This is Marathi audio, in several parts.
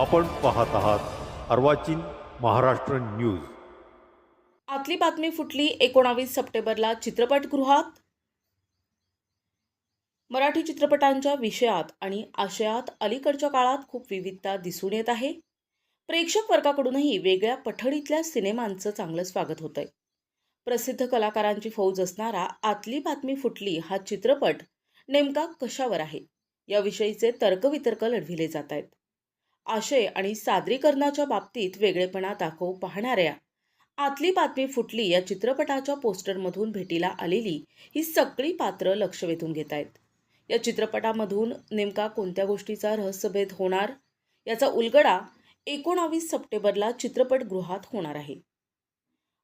आपण पाहत आहात अर्वाचीन महाराष्ट्र न्यूज. आतली बातमी फुटली एकोणावीस सप्टेंबरला चित्रपटगृहात. मराठी चित्रपटांच्या विषयात आणि आशयात अलीकडच्या काळात खूप विविधता दिसून येत आहे. प्रेक्षक वर्गाकडूनही वेगळ्या पठडीतल्या सिनेमांचं चांगलं स्वागत होतंय. प्रसिद्ध कलाकारांची फौज असणारा आतली बातमी फुटली हा चित्रपट नेमका कशावर आहे? याविषयीचे तर्कवितर्क लढविले जात आहेत. आशय आणि सादरीकरणाच्या बाबतीत वेगळेपणा दाखवू पाहणाऱ्या. आतली बातमी फुटली या चित्रपटाच्या पोस्टरमधून भेटीला आलेली ही सगळी पात्र लक्ष वेधून घेत आहेत. या चित्रपटामधून नेमका कोणत्या गोष्टीचा रहस्यभेद होणार? याचा उलगडा एकोणावीस सप्टेंबरला चित्रपटगृहात होणार आहे.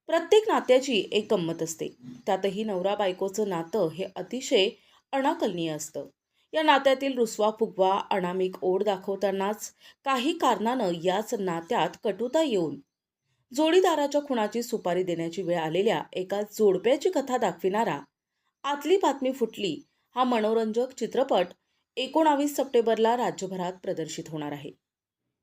प्रत्येक नात्याची एक गंमत असते. त्यातही नवरा बायकोचं नातं हे अतिशय अनाकलनीय असतं. या नात्यातील रुसवा फुगवा अनामिक ओढ दाखवतानाच काही कारणानं याच नात्यात कटुता येऊन जोडीदाराच्या खुणाची सुपारी देण्याची वेळ आलेल्या एका जोडप्याची कथा दाखविणारा आतली बातमी फुटली हा मनोरंजक चित्रपट एकोणावीस सप्टेंबरला राज्यभरात प्रदर्शित होणार आहे.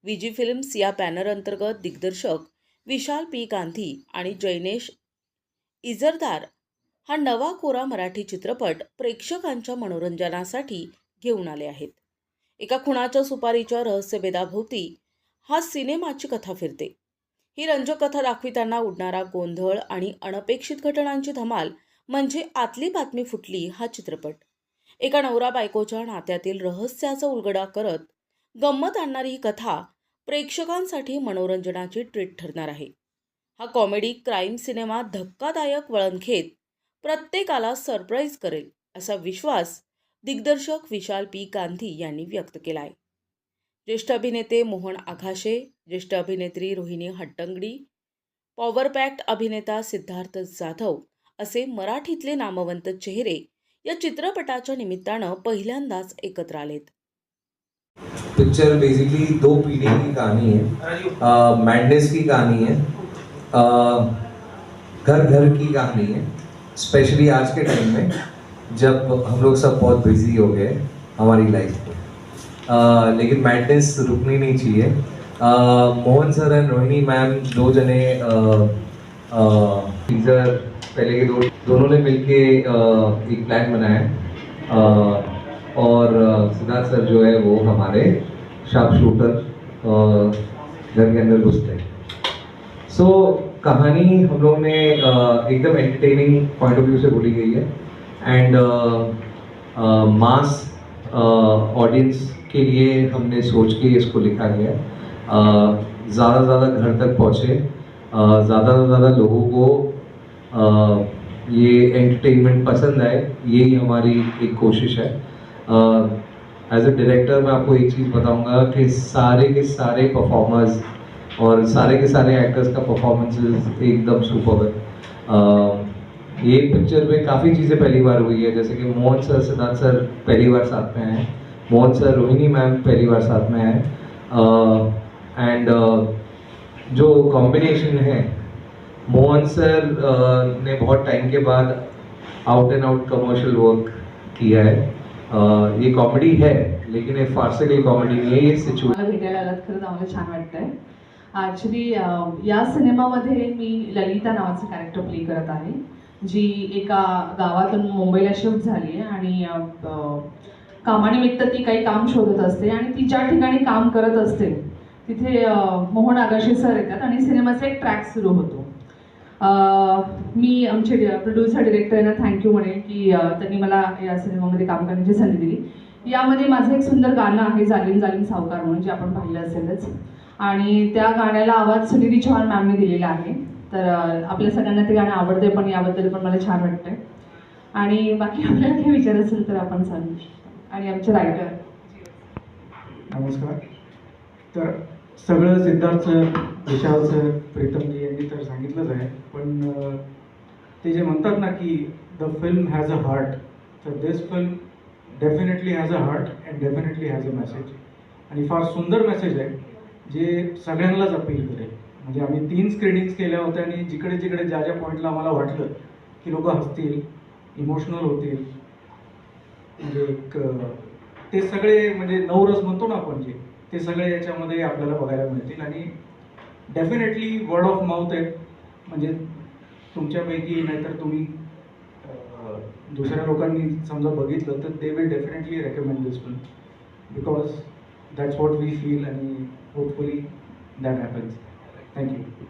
विजी फिल्म्स या बॅनर अंतर्गत दिग्दर्शक विशाल पी. गांधी आणि जैनेश इजरदार हा नवा कोरा मराठी चित्रपट प्रेक्षकांच्या मनोरंजनासाठी घेऊन आले आहेत. एका खुणाच्या सुपारीच्या रहस्यभेदाभोवती हा सिनेमाची कथा फिरते. ही रंजक कथा दाखविताना उडणारा गोंधळ आणि अनपेक्षित घटनांची धमाल म्हणजे आतली बातमी फुटली हा चित्रपट. एका नवरा बायकोच्या नात्यातील रहस्याचा उलगडा करत गंमत आणणारी ही कथा प्रेक्षकांसाठी मनोरंजनाची ट्रीट ठरणार आहे. हा कॉमेडी क्राईम सिनेमा धक्कादायक वळण घेत प्रत्येकाला सरप्राईज करेल असा विश्वास दिग्दर्शक विशाल पी. गांधी यांनी व्यक्त केला आहे ज्येष्ठ अभिनेते मोहन आघाशे ज्येष्ठ अभिनेत्री रोहिणी हट्टंगडी पॉवर पॅक्ट अभिनेता सिद्धार्थ जाधव असे मराठीतले नामवंत चेहरे या चित्रपटाच्या निमित्तानं पहिल्यांदाच एकत्र आलेत. पिक्चर बेसिकली दो पीढ़ी की कहानी है। मैडनेस की कहानी है। घर घर की कहानी है। स्पेशली आज के टाइम में जब हम लोग सब बहुत बिज़ी हो गए हमारी लाइफ में। लेकिन मैडनेस रुकनी नहीं चाहिए। Mohan sir and Rohini ma'am दो जने टीजर पहले के दो दोनों ने मिलके अ, एक प्लान बनाया। और सिद्धार्थ सर जो है वो हमारे शार्प शूटर घर के अंदर घुसते हैं सो कहानी हम लोग ने एकदम एंटरटेनिंग पॉइंट ऑफ़ व्यू से बोली गई है। एंड मास ऑडियंस के लिए हमने सोच के इसको लिखा गया है। ज़्यादा से ज़्यादा घर तक पहुँचे ज़्यादा से ज़्यादा लोगों को अ, ये एंटरटेनमेंट पसंद आए यही हमारी एक कोशिश है। एज अ डायरेक्टर मैं आपको एक चीज़ बताऊँगा कि सारे के सारे परफॉर्मर्स और सारे के सारे एक्टर्स का परफॉर्मेंसेस एकदम सुपर है। ये पिक्चर में काफ़ी चीज़ें पहली बार हुई है जैसे कि मोहन सर सिद्धार्थ सर पहली बार साथ में आए मोहन सर रोहिणी मैम पहली बार साथ में आए एंड जो कॉम्बिनेशन है मोहन सर अ, ने बहुत टाइम के बाद out and out commercial work KIA है। अ, ये कॉमेडी है लेकिन ये फार्सिकल कॉमेडी नहीं है ये सिचुएशन ॲक्च्युली या सिनेमामध्ये मी ललिता नावाचं कॅरेक्टर प्ले करत आहे जी एका गावातून मुंबईला शिफ्ट झाली आहे आणि कामानिमित्त ती काही काम शोधत असते आणि ती ज्या ठिकाणी काम करत असते. तिथे मोहन आगाशे सर येतात आणि सिनेमाचा एक ट्रॅक सुरू होतो. मी आमचे प्रोड्युसर डिरेक्टर यांना थँक्यू म्हणेन की त्यांनी मला या सिनेमामध्ये काम करण्याची संधी दिली. यामध्ये माझं एक सुंदर गाणं आहे जालीम जालीम सावकार म्हणून जे आपण पाहिलं असेलच. आणि त्या गाण्याला आवाज सुनिधी चौहान मॅमने दिलेला आहे. तर आपल्या सगळ्यांना ते गाणं आवडते पण याबद्दल पण मला छान वाटतंय. आणि बाकी आपल्याला काही विचार असेल तर आपण सांगू शकतो. आणि आमचे रायटर नमस्कार. तर सगळं सिद्धार्थ सर विशाल सर प्रीतमजी यांनी तर सांगितलंच आहे. पण ते जे म्हणतात ना की the film has a heart तर this film definitely has a heart and definitely has a message आणि फार सुंदर मेसेज आहे. जे सगळ्यांनाच अपील करेल. म्हणजे आम्ही तीन स्क्रीनिंग्स केल्या होत्या आणि जिकडे जिकडे ज्या ज्या पॉईंटला आम्हाला वाटलं की लोक हसतील इमोशनल होतील म्हणजे एक ते सगळे म्हणजे नवरस म्हणतो ना आपण जे ते सगळे याच्यामध्ये आपल्याला बघायला मिळतील. आणि डेफिनेटली वर्ड ऑफ माउथ आहे. म्हणजे तुमच्यापैकी नाहीतर तुम्ही दुसऱ्या लोकांनी समजा बघितलं तर they will definitely recommend this film because that's what we feel आणि hopefully that happens thank you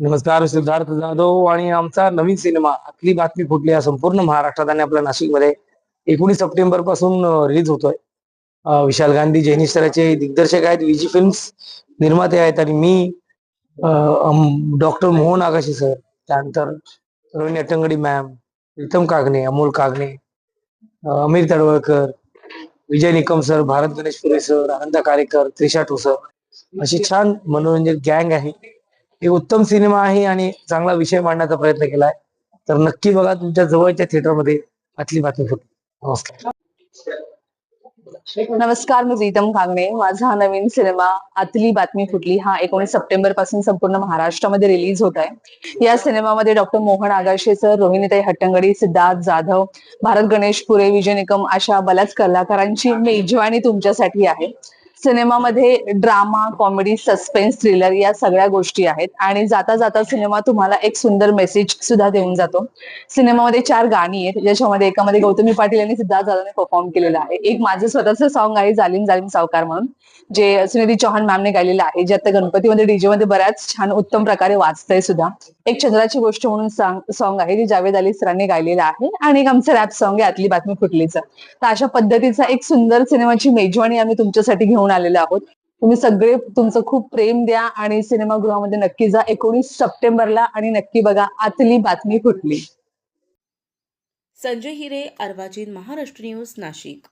नमस्कार सिद्धार्थ जाधव आणि आमचा नवीन सिनेमा आतली बातमी फुटली हा संपूर्ण महाराष्ट्रात आणि आपल्या नाशिकमध्ये. एकोणीस सप्टेंबरपासून रिलीज होतोय. विशाल गांधी जैनिस्तराचे दिग्दर्शक आहेत विजी फिल्म्स निर्माते आहेत आणि मी डॉक्टर मोहन आगाशी सर त्यानंतर Rohini Hattangadi ma'am Pritam Kagne Amol Kagne Amir Tadwalkar Vijay Nikam sir Bharat Ganesh Pure sir Ananda Karekar Trisha Thosar अशी छान मनोरंजक गँग आहे. एक उत्तम सिनेमा आहे आणि चांगला विषय मांडण्याचा प्रयत्न केलाय. तर नक्की बघा तुमच्या जवळच्या थिएटरमध्ये आतली बातमी होती. नमस्कार. नमस्कार मी प्रीतम कांगणे. माझा नवीन सिनेमा आतली बातमी फुटली. हा एकोणीस सप्टेंबरपासून संपूर्ण महाराष्ट्रामध्ये रिलीज होत आहे. या सिनेमामध्ये डॉक्टर मोहन आगाशे सर रोहिणीताई हट्टंगडी सिद्धार्थ जाधव भारत गणेश पुरे विजय निकम अशा बऱ्याच कलाकारांची मेजवानी तुमच्यासाठी आहे. सिनेमामध्ये ड्रामा कॉमेडी सस्पेन्स थ्रिलर या सगळ्या गोष्टी आहेत. आणि जाता जाता सिनेमा तुम्हाला एक सुंदर मेसेज सुद्धा देऊन जातो. सिनेमामध्ये चार गाणी आहेत ज्याच्यामध्ये एकामध्ये गौतमी पाटील यांनी सिद्धार्थ जाधवने परफॉर्म केलेलं आहे. एक माझं स्वतःचं सॉन्ग आहे जालिम जालिम सावकार म्हणून जे सुनिधी चौहान मॅमने गायलेलं आहे जे आता गणपतीमध्ये डीजे मध्ये बऱ्याच छान उत्तम प्रकारे वाचतंय सुद्धा. एक चंद्राची गोष्ट म्हणून सॉन्ग आहे जे जावेद अली सरांनी गायलेलं आहे. आणि एक आमचं रॅप सॉन्ग आहे आतली बातमी फुटलीचं. तर अशा पद्धतीचा एक सुंदर सिनेमाची मेजवानी आम्ही तुमच्यासाठी घेऊन आलेलो आहोत. तुम्ही सगळे तुमचं खूप प्रेम द्या आणि सिनेमागृहामध्ये नक्की जा. एकोणीस सप्टेंबरला आणि नक्की बघा आतली बातमी फुटली. संजय हिरे अर्वाचीन महाराष्ट्र न्यूज नाशिक.